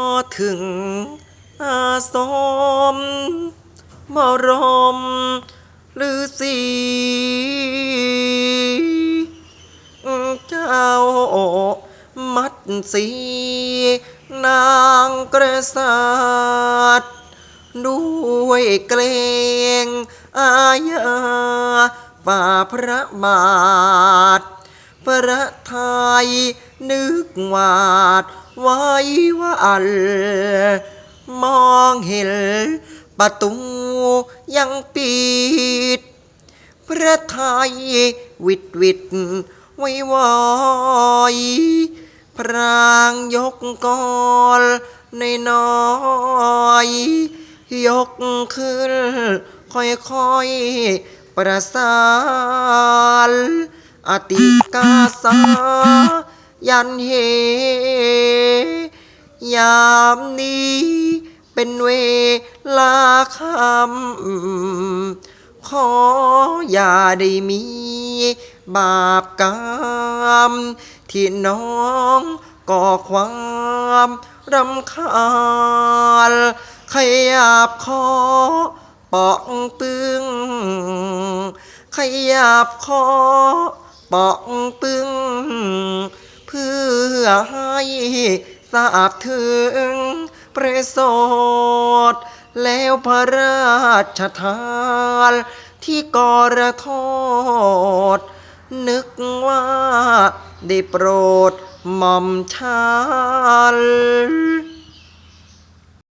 อถึงอาสมบรมฤาษีเจ้ามัดสีนางกริย์ด้วยเกรงอาญาฝ่าพระบาทพระไทย นึกวาดไว้วัน มองเห็นประตูยังปิด พระไทยวิดวิดไว้วอยพรางยกกอลในน้อย ยกขึ้น ค่อยๆ ประสานอติกาสา ยันเห ยามนี้เป็นเวลาคำขออย่าได้มีบาปกรรม ที่น้องก่อความรำคาญขยับคอปอกปึงขยับคอปอกปึง เพื่อให้ทราบถึงประโสดแล้วพระราชทานที่กรทษนึกว่าได้โปรดหม่อมฉัน